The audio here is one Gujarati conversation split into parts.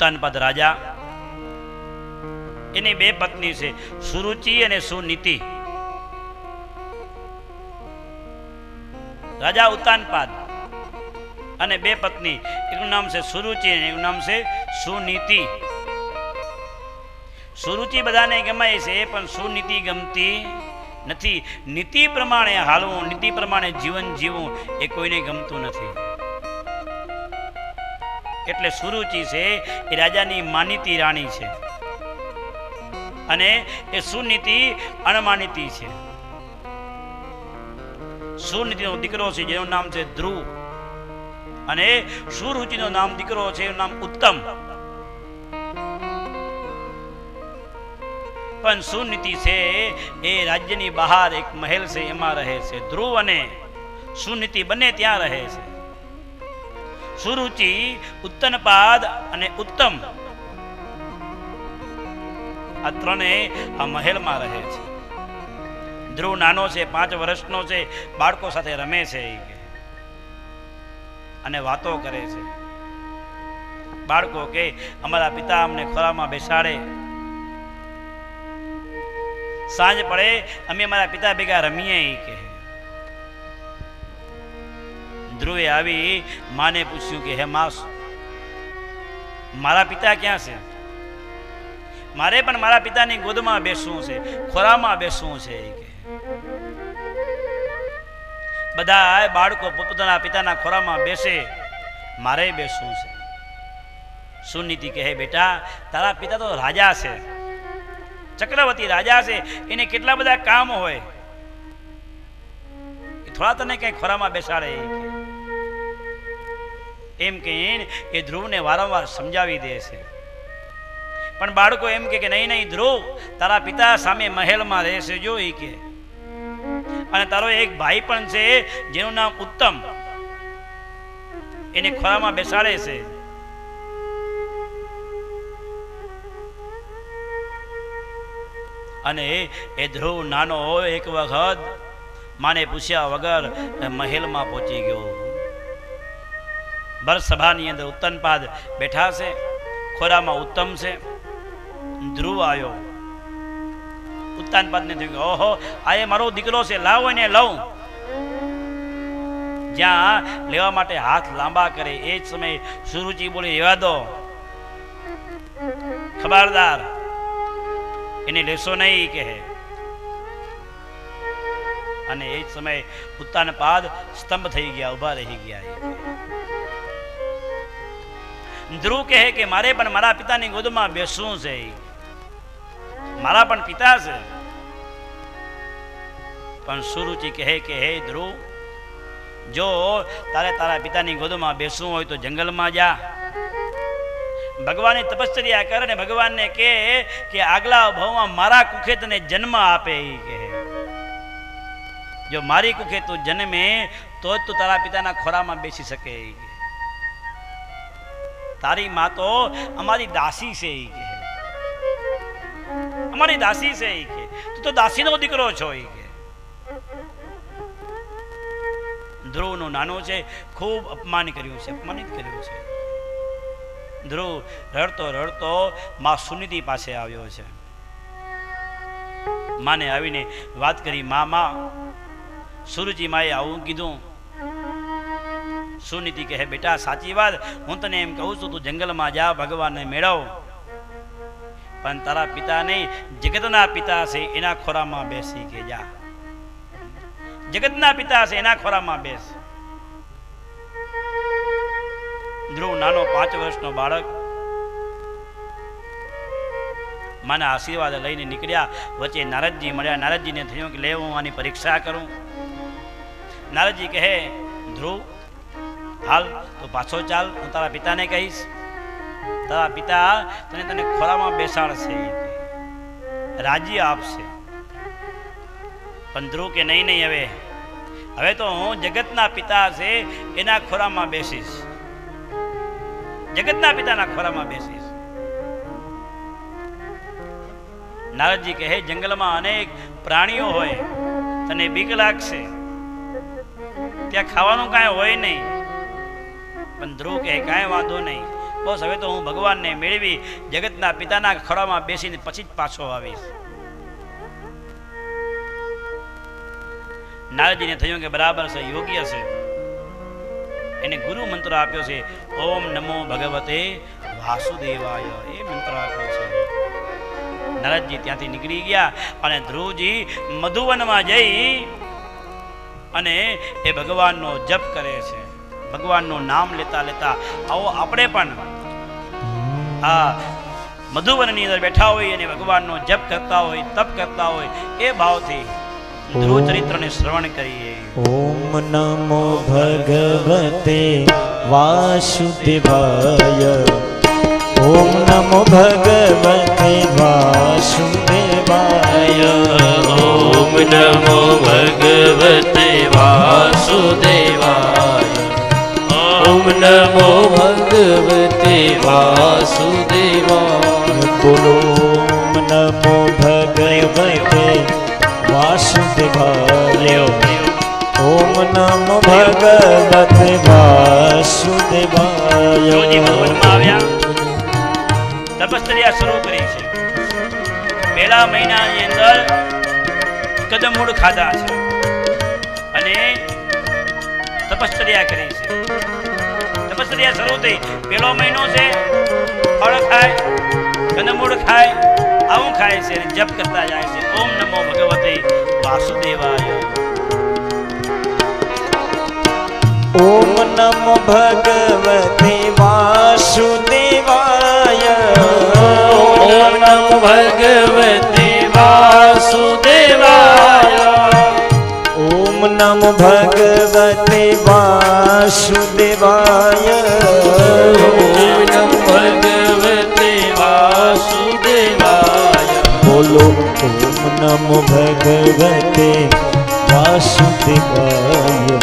ઉત્તાનપાદ રાજા. એની બે પત્ની છે, સુરુચિ અને સુનીતિ. રાજા ઉત્તાનપાદ અને બે પત્ની એકનું નામ છે સુરુચિ અને એકનું નામ છે સુનીતિ. સુરુચિ બધાને ગમાય છે, પણ સુનીતિ ગમતી નથી. નીતિ પ્રમાણે હાલવું, નીતિ પ્રમાણે જીવન જીવવું એ કોઈને ગમતું નથી. એટલે સુરુચિ છે એ રાજાની માનીતી રાણી છે. અને એ સુનીતિ અણમાનીતી છે. સુનીતિનો દીકરો છે, જેનું નામ છે ધ્રુવ. અને સુરુચિનો નામ દીકરો છે, એનું નામ ઉત્તમ. પણ સુનીતિ છે એ રાજ્યની બહાર એક મહેલ છે, એમાં રહે છે. ધ્રુવ અને સુનીતિ બંને ત્યાં રહે છે. સુરુચિ, ઉત્તનપાદ અને ઉત્તમ. આ ત્રણે આ મહેલમાં રહે છે. ધ્રુવ નાનો છે, પાંચ વર્ષનો છે, બાળકો સાથે રમે છે અને વાતો કરે છે. બાળકો કે, અમારા પિતા અમને ખોરામાં બેસાડે. સાંજ પડે, અમે અમારા પિતા ભેગા રમીએ એ કે ધ્રુવે આવી, માને પૂછ્યું કે, હે માસ, મારા પિતા ક્યાં છે? મારે પણ મારા પિતાની ગોદમાં બેસવું છે, ખોરામાં બેસવું છે કે બધા બાળકો પોતાના પિતાના ખોરામાં બેસે મારે બેસવું છે. સુનીતિ કહે બેટા, તારા પિતા તો રાજા છે, ચક્રવર્તી રાજા છે, એને કેટલા બધા કામ હોય થોડા તને કઈ ખોરામાં બેસાડે. એમ કહીને એ ધ્રુવને વારંવાર સમજાવી દે છે. પણ બાળકો એમ કે નહીં નહીં, ધ્રુવ, તારા પિતા સામે મહેલમાં રહેશે, જો એ કે અને તારો એક ભાઈ પણ છે, જેનું નામ ઉત્તમ. એને ખોરામાં બેસાડે છે. અને એ ધ્રુવ નાનો એક વખત, માને પૂછ્યા વગર મહેલમાં પહોંચી ગયો. ભર સભાની અંદર ઉત્તનપાદ બેઠા છે. ખોરામાં ઉત્તમ છે. ધ્રુવ આવ્યો ઉત્તાનપાદને થયું ઓહો, આ એ મારો દીકરો છે. લાવો એને, લઉં. જ્યાં લેવા માટે હાથ લાંબા કરે, એ જ સમયે સુરુચિ બોલી, એવા દો. ખબરદાર. એને લેશો નહીં, કહે. અને એ જ સમયે ઉત્તાનપાદ સ્તંભ થઈ ગયા, ઊભા રહી ગયા. ધ્રુવ કહે કે, મારે પણ મારા પિતાની ગોદમાં બેસવું છે. મારા પણ પિતા છે. પણ સુરુચિ કહે કે, હે ધ્રુવ જો તારે તારા પિતાની ગોદમાં બેસવું હોય તો જંગલમાં જા. ભગવાનની તપશ્ચર્યા કર અને ભગવાનને કહે કે, આગલા ભાવમાં મારા કુખે તને જન્મ આપે એ કહે. જો મારી કુખે તું જન્મે, તો જ તું તારા પિતાના ખોરામાં બેસી શકે એ. તારી માં તો અમારી દાસી છે એ કે. અમારી દાસી છે એ કે. તું તો દાસીનો દીકરો છો એ કે. ધ્રુવનો નાનો છે, ખૂબ અપમાન કર્યું છે, અપમાનિત કર્યું છે. ધ્રુવ રડતો રડતો માં સુનિધિ પાસે આવ્યો છે. માને આવીને વાત કરી મા માં સુરજી માએ આવું કીધું સુનિધિ કહે, બેટા, સાચી વાત. હું તને એમ કહું છું, તું જંગલમાં જા, ભગવાનને મેળવ. પણ તારા પિતા નહીં, જગતના પિતા છે, એના ખોરામાં બેસી કે જા. જગતના પિતા છે, એના ખોરામાં બેસ. ધ્રુવ, નાનો પાંચ વર્ષનો બાળક, માના આશીર્વાદ લઈને નીકળ્યા. વચ્ચે નારદજી મળ્યા. નારદજીને થયું કે, લે, હું આની પરીક્ષા કરું. નારદજી કહે, ધ્રુવ હાલ, તું પાછો ચાલ, હું તારા પિતાને કહીશ. તારા પિતા તને તને ખોરામાં બેસાડશે. રાજી આપશે. પણ ધ્રુવ કે નહીં નહીં હવે. હવે તો હું જગતના પિતા છે, એના ખોરામાં બેસીશ. જગતના પિતાના ખોરામાં બેસીશ. નારદજી કહે, જંગલમાં અનેક પ્રાણીઓ હોય, તને બીક લાગશે. ત્યાં ખાવાનું કાંઈ હોય નહીં. પણ ધ્રુવ કહે, કાંઈ વાંધો નહીં. બસ હવે તો હું ભગવાનને મેળવી, જગતના પિતાના ખડામાં બેસીને પછી જ પાછો આવીશ. નારદજીને થયું કે, બરાબર છે, યોગ્ય છે. એને ગુરુ મંત્ર આપ્યો છે, ઓમ નમો ભગવતે વાસુદેવાય. એ મંત્ર આપ્યો છે. નરદજી ત્યાંથી નીકળી ગયા અને ધ્રુવજી મધુવનમાં જઈ અને એ ભગવાનનો જપ કરે છે. ભગવાનનું નામ લેતા લેતા આવો આપણે પણ આ મધુવનની અંદર બેઠા હોય અને ભગવાનનો જપ કરતા હોય તપ કરતા હોય એ ભાવથી ધ્રુવ શ્રવણ કરીએ. ઓમ નમો ભગવતે વાસુદેવાય. ઓમ નમો ભગવતે વાસુદેવાય. ઓમ નમો ભગવતે વાસુદેવ નમો ભગવતે વાસુદેવાય ઓમ નમો ભગવતે વાસુદેવાય ઓમ નમો ભગવતે વાસુદેવાય આવ્યા. તપસ્તર્યા શરૂ કરી છે. પહેલા મહિનાની અંદર કદમૂળ ખાધા છે. અને તપશ્ચર્યા કરી છે. પ્રક્રિયા શરૂ થઈ પહેલો મહિનો છે ફળ ખાય કંદમૂળ ખાય આવું ખાય છે જપ કરતા જાય છે. ઓમ નમો ભગવતે વાસુદેવાય. ઓમ નમો ભગવતે વાસુદેવાય. ઓમ નમો ભગવતે નમો ભગવતે વાસુદેવાય ઓમ નમો ભગવતે વાસુદેવાય બોલો ઓમ નમો ભગવતે વાસુદેવાય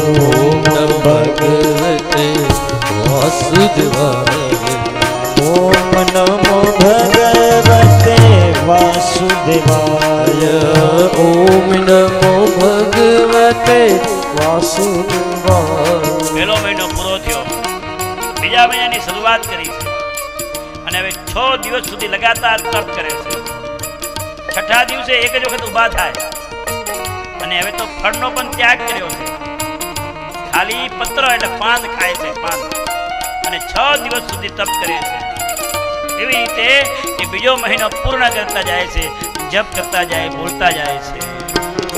ઓમ નમો ભગવતે વાસુદેવાય ઓમ નમો ભગવતે વાસુદેવાય ઓમ નમો માટે પહેલો મહિનો પૂરો થયો. બીજા મહિનાની શરૂઆત કરી છે. અને હવે છ દિવસ સુધી લગાતાર તપ કરે છે. છઠ્ઠા દિવસે એક જ વખત ઊભા થાય. અને હવે તો ફળનો પણ ત્યાગ કર્યો છે. ખાલી પત્ર એટલે પાન ખાય છે પાન અને છ દિવસ સુધી તપ કરે છે. એવી રીતે એ બીજો મહિનો પૂર્ણ કરતા જાય છે, જપ કરતા જાય, બોલતા જાય છે.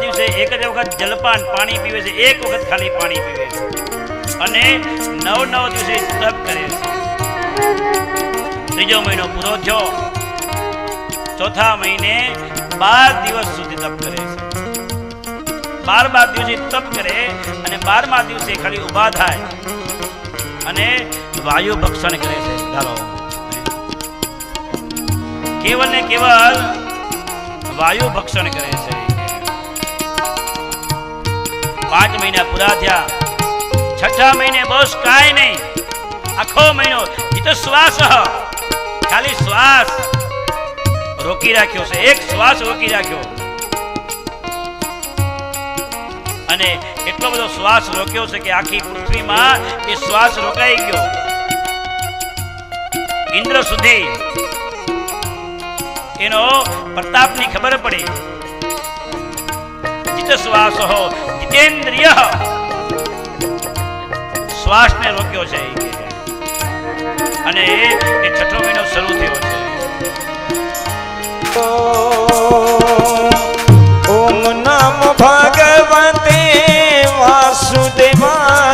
દિવસે એક જ વખત જલપાન પાણી પીવે છે. એક વખત ખાલી પાણી પીવે છે. અને નવ નવ દિવસે તપ કરે છે. ત્રીજો મહિનો પૂરો થયો. ચોથા મહિને બાર દિવસ સુધી તપ કરે છે. બાર બાર દિવસે તપ કરે અને બારમા દિવસે ખાલી ઊભા થાય. અને વાયુ ભક્ષણ કરે છે. ધારો. કેવલ ને કેવલ વાયુ ભક્ષણ કરે છે. પાંચ મહિના પૂરા થયા. છઠ્ઠા મહિને બસ કાંઈ નહીં. આખો મહિનો એ તો શ્વાસ ખાલી શ્વાસ રોકી રાખ્યો છે. એક શ્વાસ રોકી રાખ્યો. અને એટલો બધો શ્વાસ રોક્યો છે કે આખી પૃથ્વીમાં એ શ્વાસ રોકાઈ ગયો. ઇન્દ્ર સુધી એનો પ્રતાપની ખબર પડી. જીત શ્વાસ જીતેન્દ્રિય શ્વાસને રોક્યો છે અને એ છઠ્ઠો મહિનો શરૂ થયો છે. ઓમ નમો ભગવતે વાસુદેવાય.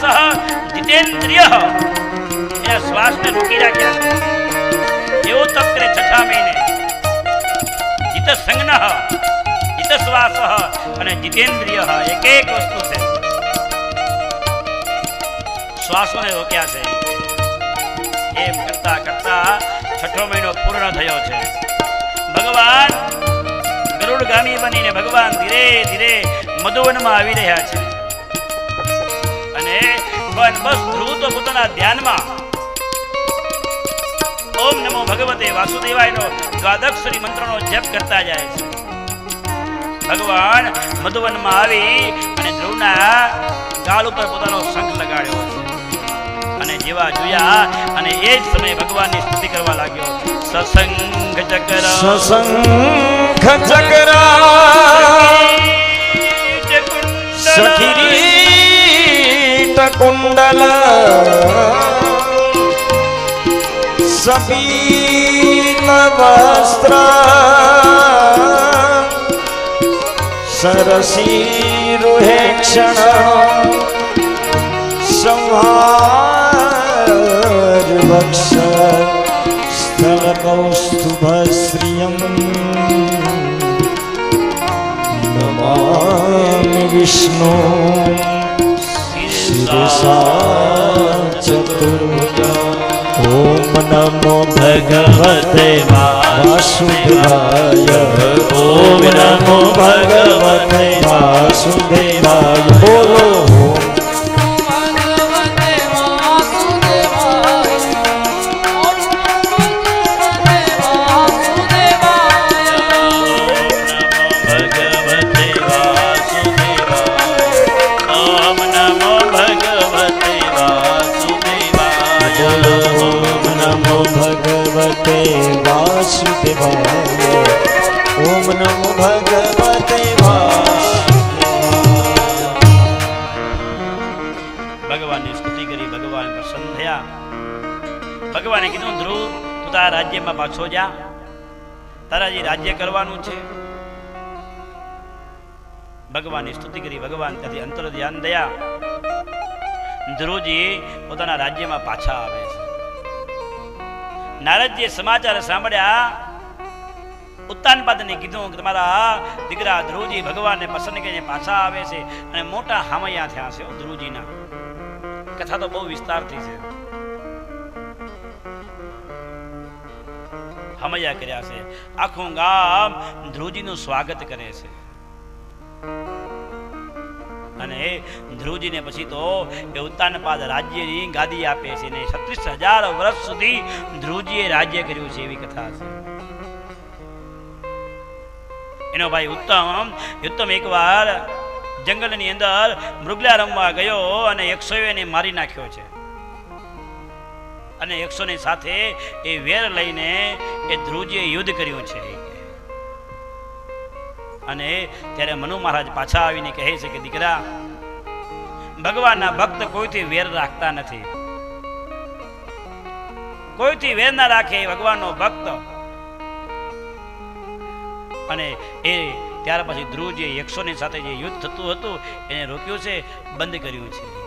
શ્વાસ જીતેન્દ્રિય એના શ્વાસને રોકી રાખ્યા એવો તપ કરે મહિને. જીત સંજ્ઞ જીત શ્વાસ અને જીતેન્દ્રિય એક એક વસ્તુ છે. શ્વાસોને રોક્યા છે. એમ કરતા કરતા છઠ્ઠો મહિનો પૂર્ણ થયો છે. ભગવાન ગરુડગામી બનીને ભગવાન ધીરે ધીરે મધુવનમાં આવી રહ્યા છે. બસ બસ ધ્રુવ તો પોતાના ધ્યાનમાં. ઓમ નમો ભગવતે વાસુદેવાયનો દ્વાદક્ષરી મંત્રનો જપ કરતા જાય છે. ભગવાન મધુવનમાં આવી અને ધ્રુવના ગાલ ઉપર પોતાનો શંખ લગાડ્યો છે અને જેવા જોયા અને એ જ સમયે ભગવાનની સ્તુતિ કરવા લાગ્યો. સસંગ ચક્ર. સસંગ ચક્ર. ચકરા સખિરીટ કુંડલ સપીત વસ્ત્ર સરસીરુહે ક્ષણ સંહાર વક્ષ સ્થળ કૌસ્તુભ શ્રિયમ નમામિ વિષ્ણુ શિરસા ચતુર્ભુજા ઓમ નમો ભગવતે વાસુદેવાય ઓમ નમો ભગવતે પાછો જા. તારા જે રાજ્ય કરવાનું છે, ભગવાનની સ્તુતિ કરી, ભગવાન ત્યાંથી અંતર ધ્યાન દયા. ધ્રુવજી પોતાના રાજ્યમાં પાછા આવે છે. નારદજીએ સમાચાર સાંભળ્યા ઉત્તાનપાદને કીધું કે તમારા દીકરા ધ્રુવજી ભગવાનને પસંદ કરીને પાછા આવે છે અને મોટા હામૈયા થયા છે ધ્રુવજીના. કથા તો બહુ વિસ્તારથી છે. હમૈયા કર્યા છે. આખું ગામ ધ્રુવજીનું સ્વાગત કરે છે. અને ધ્રુવજીને પછી તો એ ઉત્તાનપાદ રાજ્યની ગાદી આપે છે ને છત્રીસ હજાર વર્ષ સુધી ધ્રુવજીએ રાજ્ય કર્યું છે એવી કથા છે. એનો ભાઈ ઉત્તમ ઉત્તમ એકવાર જંગલની અંદર મૃગલા રમવા ગયો અને એકસો એને મારી નાખ્યો છે. અને એકસોની સાથે એ વેર લઈને એ ધ્રુવજીએ યુદ્ધ કર્યું છે. અને ત્યારે મનુ મહારાજ પાછા આવીને કહે છે કે દીકરા, ભગવાનના ભક્ત કોઈથી વેર રાખતા નથી? કોઈથી વેર ના રાખે ભગવાનનો ભક્ત? અને એ ત્યાર પછી ધ્રુવજી એકસો ની સાથે જે યુદ્ધ થતું હતું એને રોક્યું છે, બંધ કર્યું છે.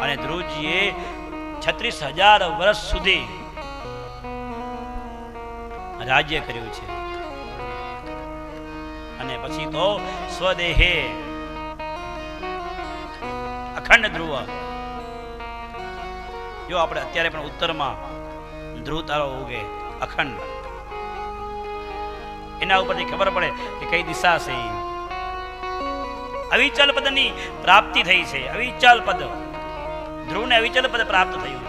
અને ધ્રુવજીએ છત્રીસ હજાર વર્ષ સુધી રાજ્ય કર્યું છે. અને પછી તો સ્વદેહે અખંડ ધ્રુવ. જો આપણે અત્યારે પણ ઉત્તરમાં ધ્રુવ તારો ઉગે, અખંડ. એના ઉપરથી ખબર પડે કે કઈ દિશા છે. અવિચલ પદની પ્રાપ્તિ થઈ છે. અવિચલ પદ. ધ્રુવને અવિચલ પદ પ્રાપ્ત થયું.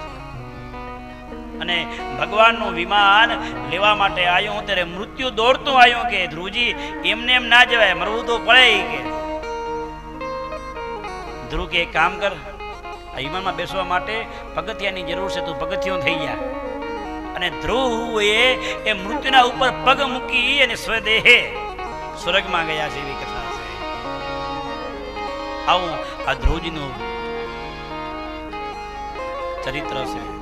અને ભગવાનનું વિમાન લેવા માટે આવ્યો, ત્યારે મૃત્યુ દોડતું આવ્યો કે ધ્રુવજી એમને એમ ના જવાય, મરવું તો પડે કે. ધ્રુવ કે કામ કર, આ વિમાનમાં બેસવા માટે પગથિયાની જરૂર છે, તું પગથિયું થઈ જા. અને ધ્રુવ એ મૃત્યુના ઉપર પગ મૂકી અને સ્વદેહે સ્વર્ગમાં ગયા છે એવી કથા છે. આવું આ ધ્રુવજીનું ચરિત્ર છે.